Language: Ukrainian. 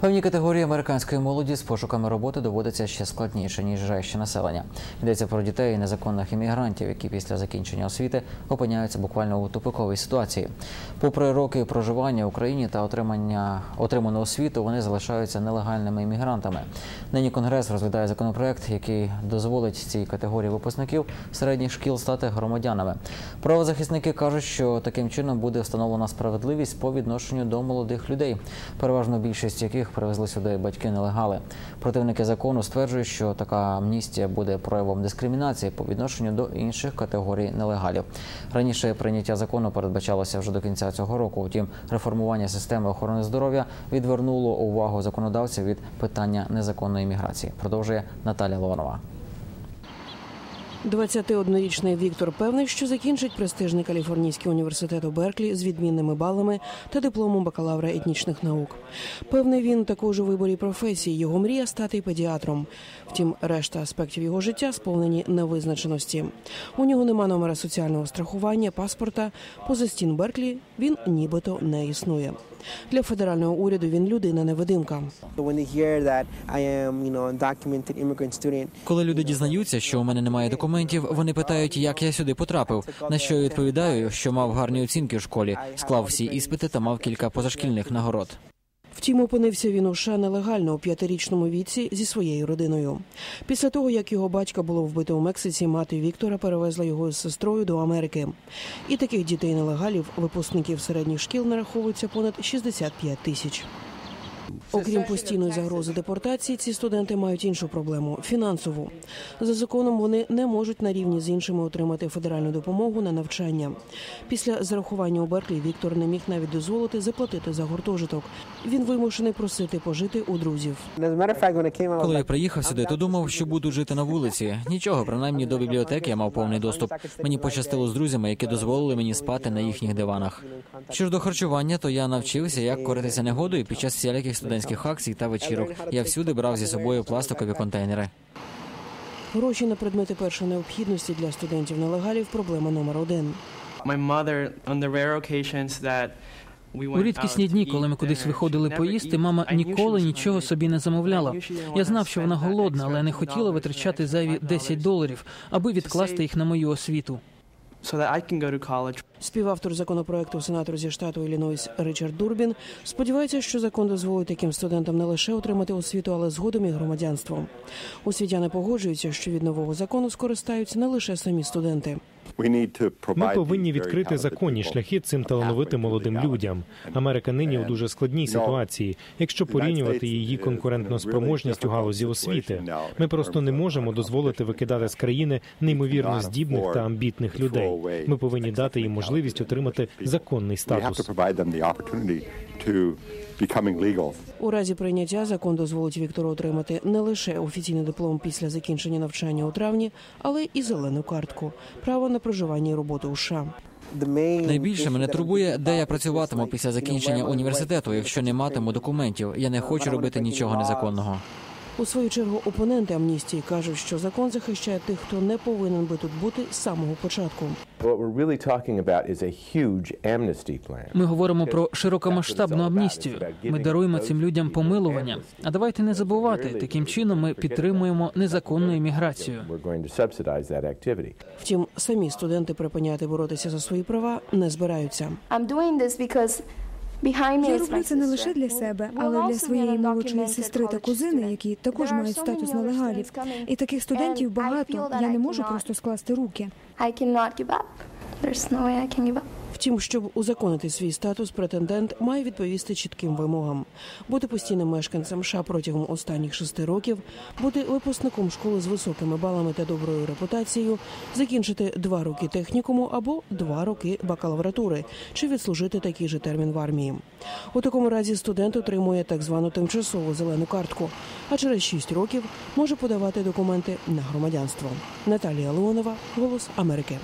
Певні категорії американської молоді з пошуками роботи доводиться ще складніше ніж решті населення. Йдеться про дітей і незаконних іммігрантів, які після закінчення освіти опиняються буквально у тупиковій ситуації. Попри роки проживання в Україні та отримання отриману освіту, вони залишаються нелегальними іммігрантами. Нині конгрес розглядає законопроект, який дозволить цій категорії випускників середніх шкіл стати громадянами. Правозахисники кажуть, що таким чином буде встановлена справедливість по відношенню до молодих людей, переважно більшість яких привезли сюди батьки-нелегали. Противники закону стверджують, що така амністія буде проявом дискримінації по відношенню до інших категорій нелегалів. Раніше прийняття закону передбачалося вже до кінця цього року. Втім, реформування системи охорони здоров'я відвернуло увагу законодавців від питання незаконної міграції. Продовжує Наталя Лонова. 21-річний Віктор певний, що закінчить престижний каліфорнійський університет у Берклі з відмінними балами та дипломом бакалавра етнічних наук. Певний він також у виборі професії. Його мрія стати педіатром. Втім, решта аспектів його життя сповнені невизначеності. У нього нема номера соціального страхування, паспорта. Поза стін Берклі він нібито не існує. Для федерального уряду він людина невидимка. Коли люди дізнаються, що у мене немає документів, вони питають, як я сюди потрапив. На що я відповідаю, що мав гарні оцінки в школі, склав всі іспити та мав кілька позашкільних нагород. Втім, опинився він у США нелегально у п'ятирічному віці зі своєю родиною. Після того, як його батька було вбито у Мексиці, мати Віктора перевезла його з сестрою до Америки. І таких дітей нелегалів, випускників середніх шкіл, нараховується понад 65 тисяч. Окрім постійної загрози депортації, ці студенти мають іншу проблему фінансову. За законом вони не можуть на рівні з іншими отримати федеральну допомогу на навчання. Після зарахування у Берклі Віктор не міг навіть дозволити заплатити за гуртожиток. Він вимушений просити пожити у друзів. Коли я приїхав сюди, то думав, що буду жити на вулиці. Нічого, принаймні до бібліотеки я мав повний доступ. Мені пощастило з друзями, які дозволили мені спати на їхніх диванах. Що ж до харчування, то я навчився, як коритися негодою під час всіляких студентських акцій та вечірок. Я всюди брав зі собою пластикові контейнери. Гроші на предмети першої необхідності для студентів нелегалів проблема номер один. У рідкісні дні, коли ми кудись виходили поїсти, мама ніколи нічого собі не замовляла. Я знав, що вона голодна, але не хотіла витрачати зайві $5 10 доларів, аби відкласти їх на мою освіту. So that I can go to college. Співавтор законопроекту сенатор зі штату Іллінойс Ричард Дурбін сподівається, що закон дозволить таким студентам не лише отримати освіту, але згодом і громадянство. Освітяни погоджуються, що від нового закону скористаються не лише самі студенти. Ми повинні відкрити законні шляхи цим талановитим молодим людям. Америка нині у дуже складній ситуації, якщо порівнювати її конкурентну спроможність у галузі освіти. Ми просто не можемо дозволити викидати з країни неймовірно здібних та амбітних людей. Ми повинні дати їм можливість отримати законний статус. У разі прийняття закон дозволить Віктору отримати не лише офіційний диплом після закінчення навчання у травні, але і зелену картку право на проживання і роботу у США. Найбільше мене турбує, де я працюватиму після закінчення університету, якщо не матиму документів. Я не хочу робити нічого незаконного. У свою чергу опоненти амністії кажуть, що закон захищає тих, хто не повинен би тут бути з самого початку. Ми говоримо про широкомасштабну амністію. Ми даруємо цим людям помилування. А давайте не забувати, таким чином ми підтримуємо незаконну імміграцію. Втім, самі студенти припиняти боротися за свої права не збираються. Я роблю це не лише для себе, але для своєї молодшої сестри та кузини, які також мають статус нелегалів. І таких студентів багато. Я не можу просто скласти руки. I cannot give up. There's no way I can give up. Втім, щоб узаконити свій статус, претендент має відповісти чітким вимогам: бути постійним мешканцем США протягом останніх шести років, бути випускником школи з високими балами та доброю репутацією, закінчити два роки технікуму або два роки бакалавратури, чи відслужити такий же термін в армії. У такому разі студент отримує так звану тимчасову зелену картку, а через шість років може подавати документи на громадянство. Наталія Леонова, Голос Америки.